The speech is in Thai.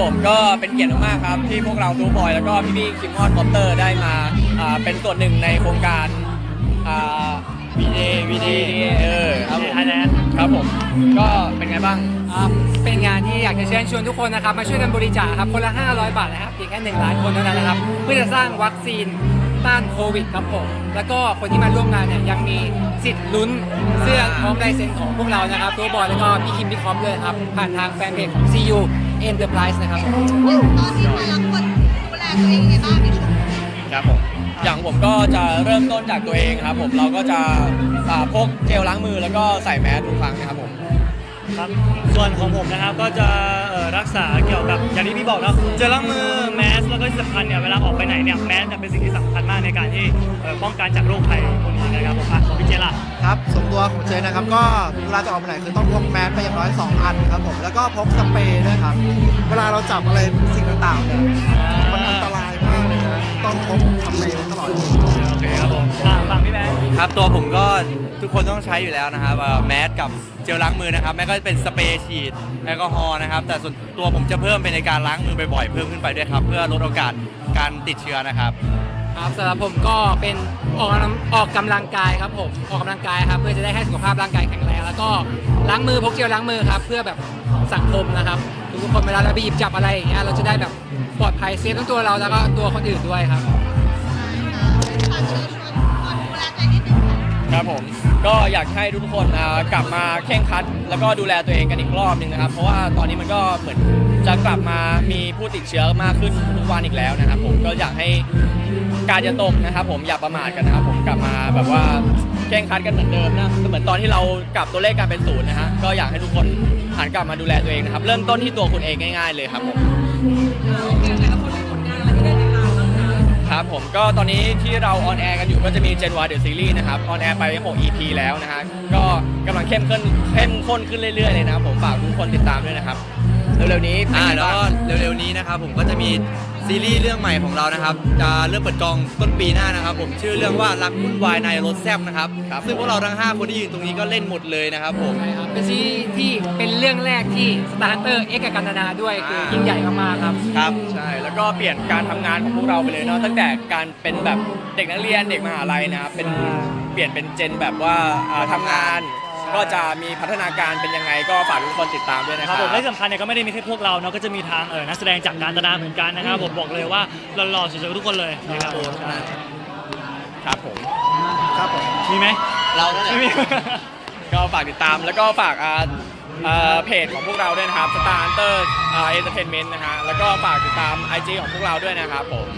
ผมก็เป็นเกียรติมากๆครับ ที่พวกเราทูบอย แล้วก็พี่ๆคิมมอนคอปเตอร์ได้มาอ่าเป็นส่วนหนึ่งในโครงการวีเดย์วีเดย์เออครับผมไทยแลนด์ครับผมก็เป็นไงบ้าง อ่าเป็นงานที่อยากจะเชิญชวนทุกคนนะครับ มาช่วยกันบริจาคครับ คนละ 500 บาทนะครับเพียงแค่1ล้านคนเท่านั้นนะครับ เพื่อจะสร้างวัคซีนต้านโควิดครับผม แล้วก็คนที่มาร่วมงานเนี่ยยังมีสิทธิ์ลุ้นเสื้อพร้อมลายเซ็นของพวกเรานะครับ ตัวบอยแล้วก็พี่คิมพี่คอมด้วยนะครับ ผ่านทางแฟนเพจของ CU Enterprise นะครับ ตอนนี้แต่ละคนดูแลตัวเองยังไงบ้างในช่วงนี้ครับผมอย่างผมก็จะเริ่มต้นจากตัวเองครับผมเราก็จะอ่าพกเจลล้างมือแล้วก็ใส่แมสทุกครั้งนะครับผมครับส่วนของผมนะครับก็จะเอ่อรักษาเกี่ยวกับอย่างที่พี่บอกเนาะเจลล้างมือแมสแล้วก็ที่สำคัญเนี่ยเวลาออกไปไหนเนี่ยแมสเนี่ยเป็นสิ่งที่สำคัญมากในการที่เอ่อป้องกันจากโรคภัยพวกนี้ นะครับผมอะของพี่เจล่ะครับส่วนตัวของเจนะครับ ก็เวลาจะออกไปไหนคือต้องพกแมสไปอย่างน้อย2อันครับผมแล้วก็พกสเปรย์ด้วยครับ เวลาเราจับอะไรสิ่งต่างๆเนี่ยมันอันตรายมากเลยนะต้องพกสเปรย์ไว้ตลอดโอเคครับผมอะฟังพี่แบงค์ครับตัวผมก็ทุกคนต้องใช้อยู่แล้วนะครับเอ่อแมสกับเจลล้างมือนะครับแม้ก็เป็นสเปรย์ฉีดแอลกอฮอล์นะครับ แต่ส่วนตัวผมจะเพิ่มเป็นในการล้างมือบ่อยๆเพิ่มขึ้นไปด้วยครับ เพื่อลดโอกาสการติดเชื้อนะครับ ครับสำหรับผมก็เป็นออกกำลังออกกำลังกายครับผมออกกำลังกายครับเพื่อจะได้ให้สุขภาพร่างกายแข็งแรงแล้วก็ล้างมือพกเจลล้างมือครับเพื่อแบบสังคมนะครับทุกคนเวลาเราไปหยิบจับอะไรอย่างเงี้ยเราจะได้แบบปลอดภัยเซฟทั้งตัวเราแล้วก็ตัวคนอื่นด้วยครับฝากเชิญ ครับผมก็อยากให้ทุกคนอ่ากลับมาเข่งครัด แล้วก็ดูแลตัวเองกันอีกรอบหนึ่งนะครับ เพราะว่าตอนนี้มันก็เหมือนจะกลับมามีผู้ติดเชื้อมากขึ้นทุกวันอีกแล้วนะครับ ผมก็อยากให้การจะตกนะครับ ผมอย่าประมาทกันนะครับ ผมกลับมาแบบว่าเข่งครัดกันเหมือนเดิมนะเหมือนตอนที่เรากลับตัวเลขการเป็นศูนย์นะฮะก็อยากให้ทุกคนหันกลับมาดูแลตัวเองนะครับ เริ่มต้นที่ตัวคุณเองง่าย ๆ เลยครับผมค ครับผมก็ตอนนี้ที่เราออนแอร์กันอยู่ก็จะมี Gen Y The Series นะครับออนแอร์ไป6 EP แล้วนะฮะก็กำลังเข้มข้นเข้มข้นขึ้นเรื่อยๆเลยนะครับผมฝากทุกคนติดตามด้วยนะครับ เร็วๆนี้อ่าแล้วก็เร็วๆนี้นะครับผมก็จะมี ซีรีส์เรื่องใหม่ของเรานะครับ จะเริ่มเปิดกองต้นปีหน้านะครับ ผมชื่อเรื่องว่ารักวุ่นวายในรถแซบนะครับ ซึ่งพวกเราทั้ง 5 คนที่ยืนตรงนี้ก็เล่นหมดเลยนะครับผม ใช่ครับเป็นซีรีส์ที่เป็นเรื่องแรกที่สตาร์เตอร์เอ็กกับกันตนาด้วยคือยิ่งใหญ่มากๆครับ ครับ ใช่ แล้วก็เปลี่ยนการทำงานของพวกเราไปเลยเนาะตั้งแต่การเป็นแบบเด็กนักเรียนเด็กมหาลัยนะครับเป็นเปลี่ยนเป็นเจนแบบว่าอ่าทำงาน ก็จะมีพัฒนาการเป็นยังไงก็ฝากทุกคนติดตามด้วยนะคครัรับบผมและที่สำคัญเนี่ยก็ไม่ได้มีแค่พวกเราเนาะก็จะมีทางเออนักแสดงจากการตนาเหมือนกันนะครับผมบอกเลยว่าหล่อๆสวยๆทุกคนเลยนะครับผมครับผมครับผมมีไหมเรานั่นแหละไม่มี ก็ฝากติดตามแล้วก็ฝากอ่าอ่าเพจของพวกเราด้วยนะครับ Star Hunter อ่า Entertainment นะฮะแล้วก็ฝากติดตาม IG ของพวกเราด้วยนะครับผม